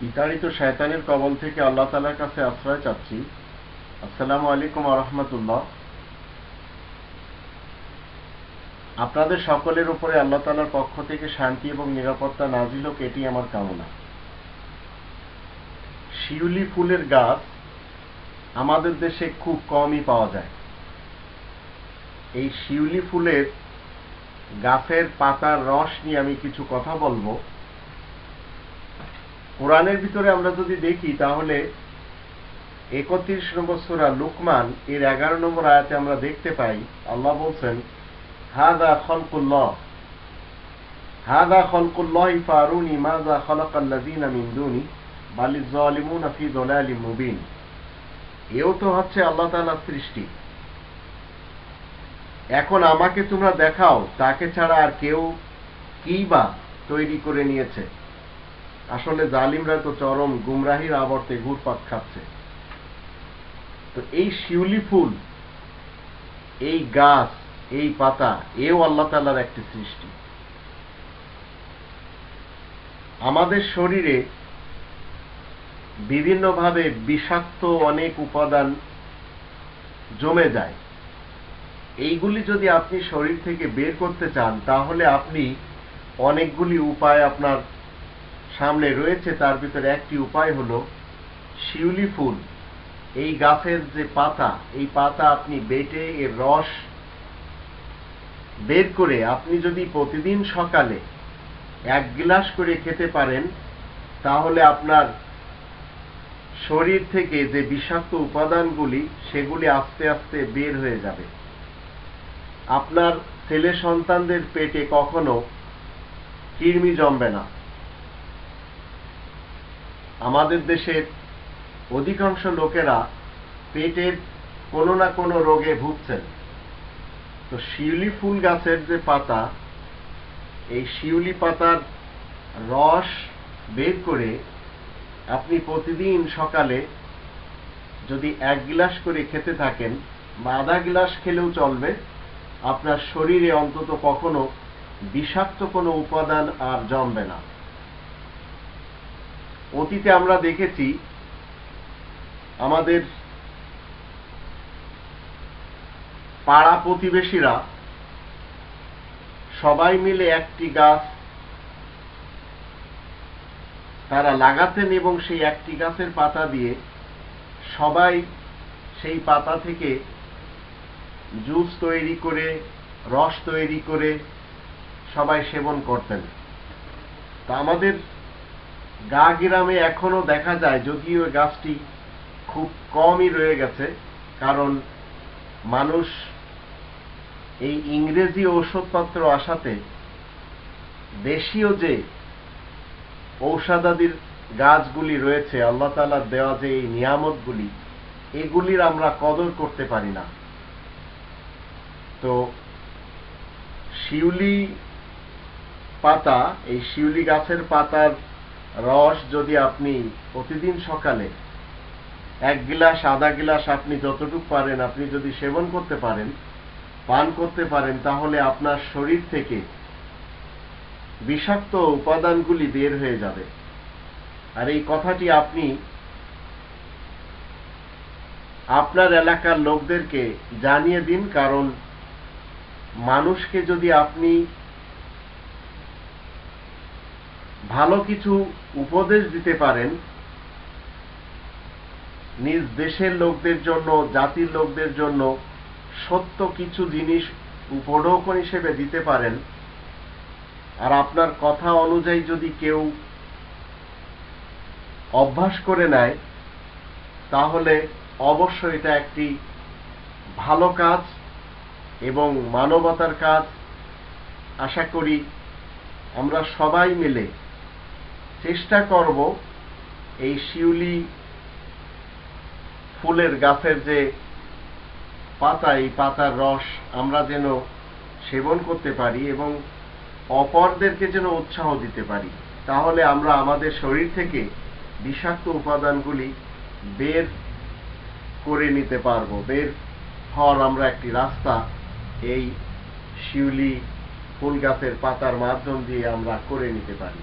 বিতাড়িত শয়তানের কবল থেকে আল্লাহ তালার কাছে আশ্রয় চাচ্ছি। আসসালামু আলাইকুম আরহামতুল্লাহ আপনাদের সকলের উপরে আল্লাহ তালার পক্ষ থেকে শান্তি এবং নিরাপত্তা নাজিল হোক, এটি আমার কামনা। শিউলি ফুলের গাছ আমাদের দেশে খুব কমই পাওয়া যায়। এই শিউলি ফুলের গাছের পাতার রস নিয়ে আমি কিছু কথা বলব। কোরআনের ভিতরে আমরা যদি দেখি, তাহলে একত্রিশ নম্বর সুরা লুকমান, এর এগারো নম্বর আয়াতে আমরা দেখতে পাই, আল্লাহ বলছেন হাদা হাদা ফারুনি মুবিন। এও তো হচ্ছে আল্লাহ সৃষ্টি। এখন আমাকে তোমরা দেখাও, তাকে ছাড়া আর কেউ কি বা তৈরি করে নিয়েছে? আসলে জালিমরা তো চরম গুমরাহির আবর্তে ঘুরপাক খাচ্ছে। তো এই শিউলি ফুল, এই গাছ, এই পাতা, এও আল্লাহ তালার একটি সৃষ্টি। আমাদের শরীরে বিভিন্নভাবে বিষাক্ত অনেক উপাদান জমে যায়। এইগুলি যদি আপনি শরীর থেকে বের করতে চান, তাহলে আপনি অনেকগুলি উপায় আপনার সামনে রয়েছে, তার ভিতরে একটি উপায় হলো শিউলি ফুল। এই গাছের যে পাতা, এই পাতা আপনি বেটে এর রস বের করে আপনি যদি প্রতিদিন সকালে এক গ্লাস করে খেতে পারেন, তাহলে আপনার শরীর থেকে যে বিষাক্ত উপাদানগুলি, সেগুলি আস্তে আস্তে বের হয়ে যাবে। আপনার ছেলে সন্তানদের পেটে কখনো কৃমি জমবে না। আমাদের দেশের অধিকাংশ লোকেরা পেটের কোনো না কোনো রোগে ভুগছেন। তো শিউলি ফুল গাছের যে পাতা, এই শিউলি পাতার রস বের করে আপনি প্রতিদিন সকালে যদি এক গ্লাস করে খেতে থাকেন, বা আধা গ্লাস খেলেও চলবে, আপনার শরীরে অন্তত কখনো বিষাক্ত কোনো উপাদান আর জমবে না। অতীতে আমরা দেখেছি আমাদের পাড়া প্রতিবেশীরা সবাই মিলে একটি গাছ তারা লাগাতেন এবং সেই একটি গাছের পাতা দিয়ে সবাই সেই পাতা থেকে জুস তৈরি করে, রস তৈরি করে সবাই সেবন করতেন। তা আমাদের গা গ্রামে এখনও দেখা যায় যদিও গাছটি খুব কমই রয়ে গেছে, কারণ মানুষ এই ইংরেজি ঔষধপত্র আসাতে দেশীয় যে ঔষধাদির গাছগুলি রয়েছে, আল্লাহ তালার দেওয়া যে এই নিয়ামতগুলি, এগুলির আমরা কদর করতে পারি না। তো শিউলি পাতা, এই শিউলি গাছের পাতার রস যদি আপনি প্রতিদিন সকালে এক গিলাস, আধা গিলাস আপনি যতটুকু পারেন, আপনি যদি সেবন করতে পারেন, পান করতে পারেন, তাহলে আপনার শরীর থেকে বিষাক্ত উপাদানগুলি বের হয়ে যাবে। আর এই কথাটি আপনি আপনার এলাকার লোকদেরকে জানিয়ে দিন, কারণ মানুষকে যদি আপনি ভালো কিছু উপদেশ দিতে পারেন নিজ দেশের লোকদের জন্য, জাতির লোকদের জন্য সত্য কিছু জিনিস উপঢৌকন হিসেবে দিতে পারেন। আর আপনার কথা অনুযায়ী যদি কেউ অভ্যাস করে নেয়, তাহলে অবশ্যই এটা একটি ভালো কাজ এবং মানবতার কাজ। আশা করি আমরা সবাই মিলে চেষ্টা করব এই শিউলি ফুলের গাছের যে পাতা, এই পাতার রস আমরা যেন সেবন করতে পারি এবং অপরদেরকে যেন উৎসাহ দিতে পারি। তাহলে আমরা আমাদের শরীর থেকে বিষাক্ত উপাদানগুলি বের করে নিতে পারব। বের হওয়ার আমরা একটি রাস্তা এই শিউলি ফুল গাছের পাতার মাধ্যম দিয়ে আমরা করে নিতে পারি।